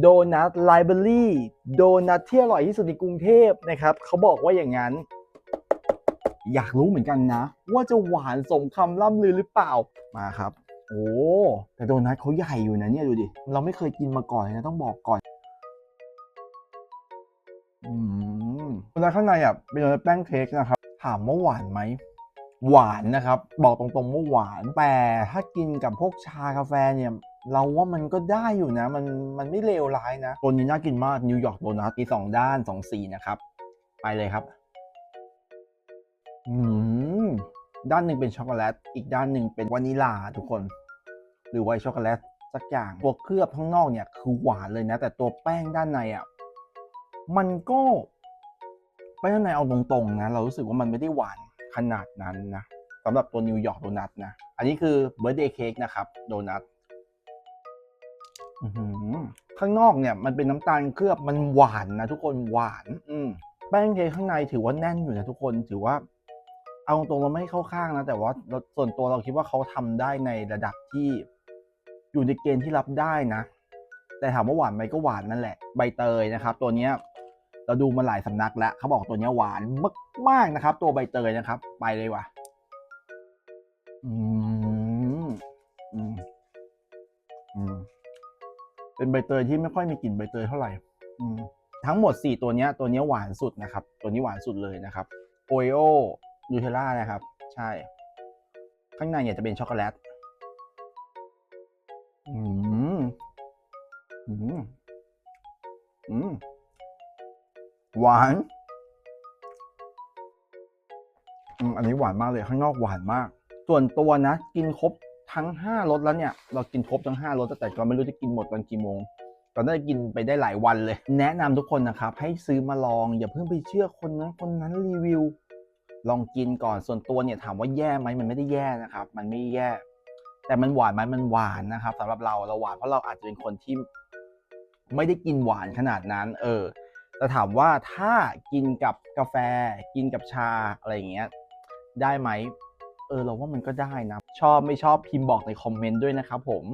โดนัทไลบรารีโดนัทที่อร่อยที่สุดในกรุงเทพนะครับเขาบอกว่าอย่างนั้น อยากรู้เหมือนกันนะ ว่าจะหวานสมคำล่ำลือหรือเปล่ามาครับ โอ้แต่โดนัทเขาใหญ่อยู่นะเนี่ยดูดิ เราไม่เคยกินมาก่อนเลยนะต้องบอกก่อนอืมโดนัทข้างในอะเป็นโดนัทแป้งเค้กนะครับ ถามว่าหวานไหมหวานนะครับ บอกตรงๆว่าหวานแต่ถ้ากินกับพวกชากาแฟเนี่ย เราว่ามันก็ได้อยู่นะ มันมันไม่เลวร้ายนะตัวนี้น่ากินมากนิวยอร์กโดนัทมีสองด้านสองสีนะครับ ไปเลยครับอืมด้านหนึ่งเป็นช็อกโกแลต อีกด้านหนึ่งเป็นวานิลาทุกคน หรือไวท์ช็อกโกแลตสักอย่างตัวเคลือบข้างนอกเนี่ยคือหวานเลยนะ แต่ตัวแป้งด้านในอะมันก็แป้งด้านในเอาตรงๆนะ เรารู้สึกว่ามันไม่ได้หวานขนาดนั้นนะสำหรับตัวนิวยอร์กโดนัทนะ อันนี้คือเบ r ร์เดย์เค้กนะครับโดนัท ข้างนอกเนี่ยมันเป็นน้ำตาลเคลือบมันหวานนะทุกคนหวาน อืมแป้งเค้กข้างในถือว่าแน่นอยู่นะทุกคนถือว่า เอาตรงๆเราไม่เข้าข้างนะ แต่ว่าเราส่วนตัวเราคิดว่าเขาทำได้ในระดับที่ อยู่ในเกณฑ์ที่รับได้นะ แต่ถามว่าหวานไหมก็หวานนั่นแหละ ใบเตยนะครับ ตัวเนี้ยเราดูมาหลายสำนักแล้วเขาบอกตัวเนี้ยหวานมากๆนะครับ ตัวใบเตยนะครับ ไปเลยว่ะอืมอืมอืม เป็นใบเตยที่ไม่ค่อยมีกลิ่นใบเตยเท่าไหร่ทั้งหมด 4 ตัวนี้ตัวนี้หวานสุดนะครับ ตัวนี้หวานสุดเลยนะครับโอริโอนูเทลล่านะครับ ใช่ ข้างในเนี่ยจะเป็นช็อกโกแลตอืมอืมอืมหวานอืมอันนี้หวานมากเลยข้างนอกหวานมาก ส่วนตัวนะ กินครบ ทั้ง5รสแล้วเนี่ย เรากินครบทั้ง5รสแต่ก็ไม่รู้จะกินหมดตอนกี่โมงตอนนั้นกินไปได้หลายวันเลย แนะนำทุกคนนะครับ ให้ซื้อมาลอง อย่าเพิ่งไปเชื่อคนนั้นคนนั้นรีวิว ลองกินก่อนส่วนตัวเนี่ยถามว่าแย่ไหมมันไม่ได้แย่นะครับ มันไม่แย่ แต่มันหวานไหมมันหวานนะครับสำหรับเราเราหวานเพราะเราอาจจะเป็นคนที่ไม่ได้กินหวานขนาดนั้น เออแต่ถามว่าถ้ากินกับกาแฟ กินกับชาอะไรอย่างเงี้ยได้ไหม เออเราว่ามันก็ได้นะ ชอบไม่ชอบพิมพ์บอกในคอมเมนต์ด้วยนะครับผม